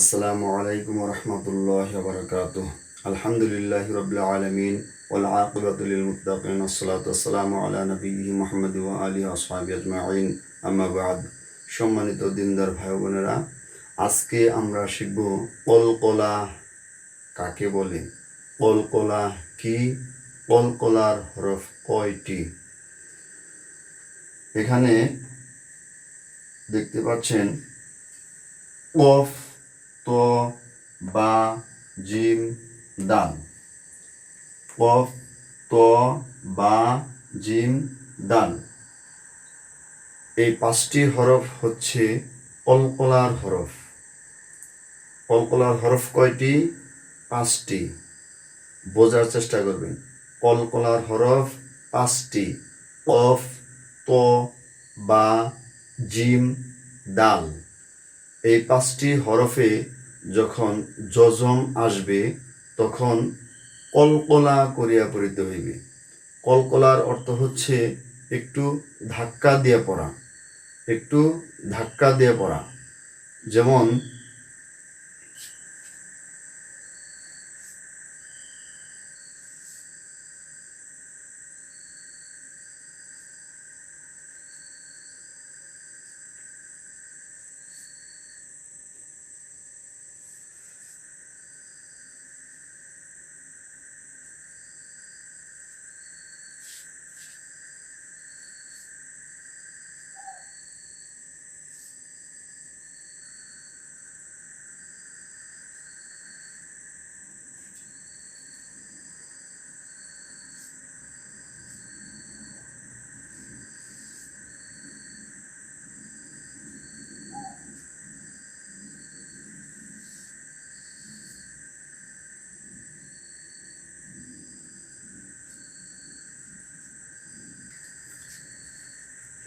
আসসালামু আলাইকুম রহমতুল্লাহ বারকাত আলহামদুলিল্লাহ রবিল্লা আলমিন ওল আলা আজমাইন। সম্মানিত দিনদার ভাই বোনেরা আজকে আমরা শিখব কলকলা কাকে বলে? কলকলা কি? কলকলার হরফ কয়টি? এখানে দেখতে পাচ্ছেন কফ ত বা জিম দাল কফ, ত বা জিম দাল এই পাঁচটি হরফ হচ্ছে কলকলার হরফ। কলকলার হরফ কয়টি? পাঁচটি। বোঝার চেষ্টা করবেন। কলকলার হরফ পাঁচটি। কফ, ত বা জিম দাল এই পাঁচটি হরফে যখন যজম আসবে, তখন কলকলা করিয়া পড়িতে হইবে। কলকলার অর্থ হচ্ছে একটু ধাক্কা দিয়ে পড়া, একটু ধাক্কা দিয়ে পড়া। যেমন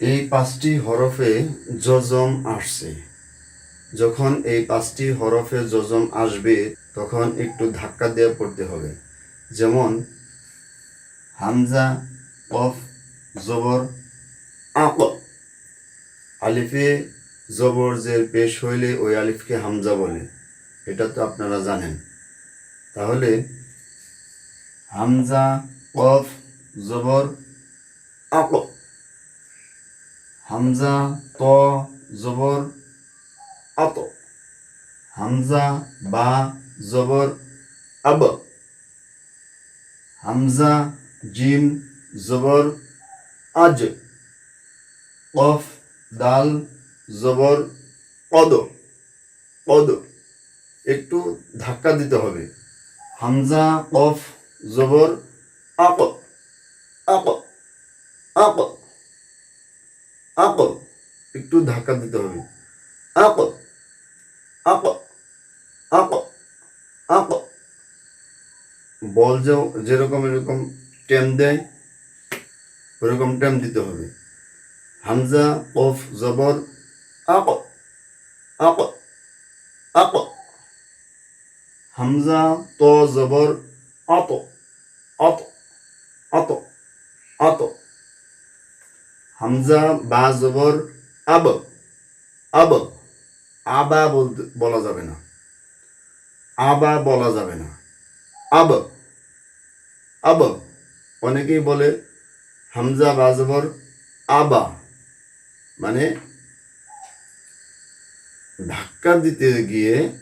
এই পাঁচটি হরফে যজম আসছে। যখন এই পাঁচটি হরফে যজম আসবে, তখন একটু ধাক্কা দিয়ে পড়তে হবে। যেমন, হামজা, কফ, জবর আক আলিফে জবর যে পেশ হইলে ওই আলিফকে হামজা বলে। এটা তো আপনারা জানেন। তাহলে, হামজা, কফ, জবর আক হামজা, ত, জবর, আত। হামজা, বা, জবর, আব। হামজা জিম জবর, আজ। কফ, দাল, জবর পদ পদ একটু ধাক্কা দিতে হবে। হামজা, কফ, জবর আক আক আক আক একটু ধাক্কা দিতে হবে। আক আক আক আক বল যেরকম এরকম টেম দেয়, ওরকম টেম দিতে হবে। হামজা, কফ, জবর আক আক আক হামজা, ত, জবর, আত আত আত আত। হামজা বা জবর আব আব, আবা বলতে বলা যাবে না। আবা বলা যাবে না। আব আব। অনেকেই বলে হামজা বা জবর আবা। মানে ধাক্কা দিতে গিয়ে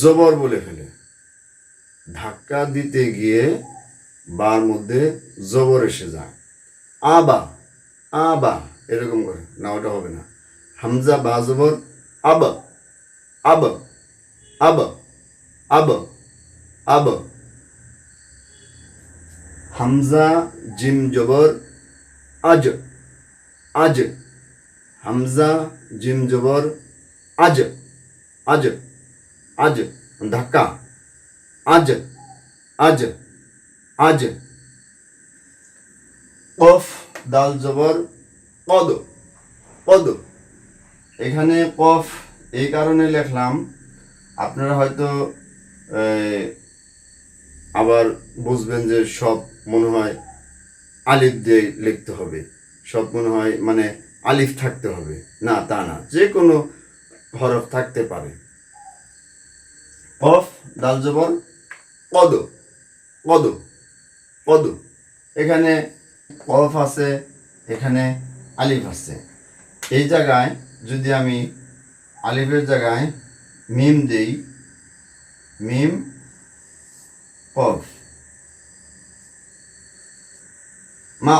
জবর বলে ফেলে। ধাক্কা দিতে গিয়ে বার মধ্যে জবর এসে যায়। আবা আবা, এরকম করে। না, ওটা হবে না। হামজা, বা জবর, আব আব আব আব আব। হামজা, জিম, জবর, আজ আজ। হামজা, জিম, জবর, আজ আজ আজ। ধাক্কা, আজ আজ আজ। কফ দাল জবর, পদ পদ। এখানে কফ এই কারণে লিখলাম, আপনারা হয়তো আবার বুঝবেন যে সব মনে হয় আলিফ দিয়ে লিখতে হবে। সব মনে হয় মানে আলিফ থাকতে হবে। না, তা না, যে কোনো হরফ থাকতে পারে। কফ দাল জবর, পদ পদ কদ এখানে কফ আছে, এখানে আলিফ আছে। এই জায়গায় যদি আমি আলিফের জায়গায় মিম দেই, মিম কফ। মা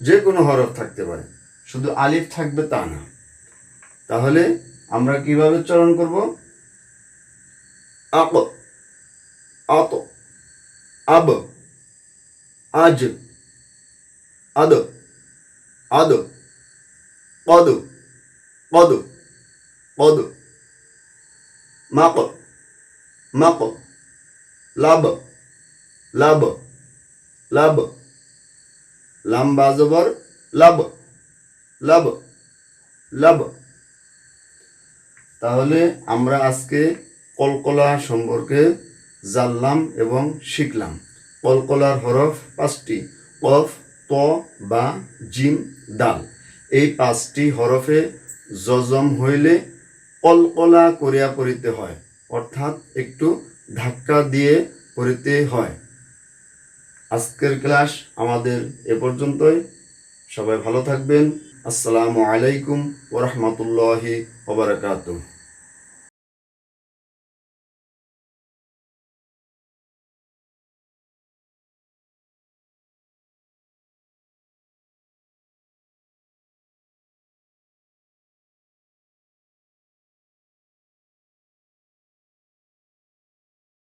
যে কোনো হরফ থাকতে পারে, শুধু আলিফ থাকবে তা না। তাহলে আমরা কীভাবে উচ্চারণ করব? আক আত আব, আজ আদ আদ, কদ কদ কদ, মাক মাক, লাব লাব লাব, লাম্বা জবর, লাব লাব লাব। তাহলে আমরা আজকে কলকলা সম্পর্কে জানলাম এবং শিখলাম। কলকলার হরফ পাঁচটি, কফ ত বা জিম দাল এই পাঁচটি হরফে জজম হইলে কলকলা করিয়া পড়িতে হয়, অর্থাৎ একটু ধাক্কা দিয়ে পড়িতে হয়। আজকের ক্লাস আমাদের এ পর্যন্তই। সবাই ভালো থাকবেন। আসসালামু আলাইকুম ওরহমতুল্লাহি ওবরাকাতুহ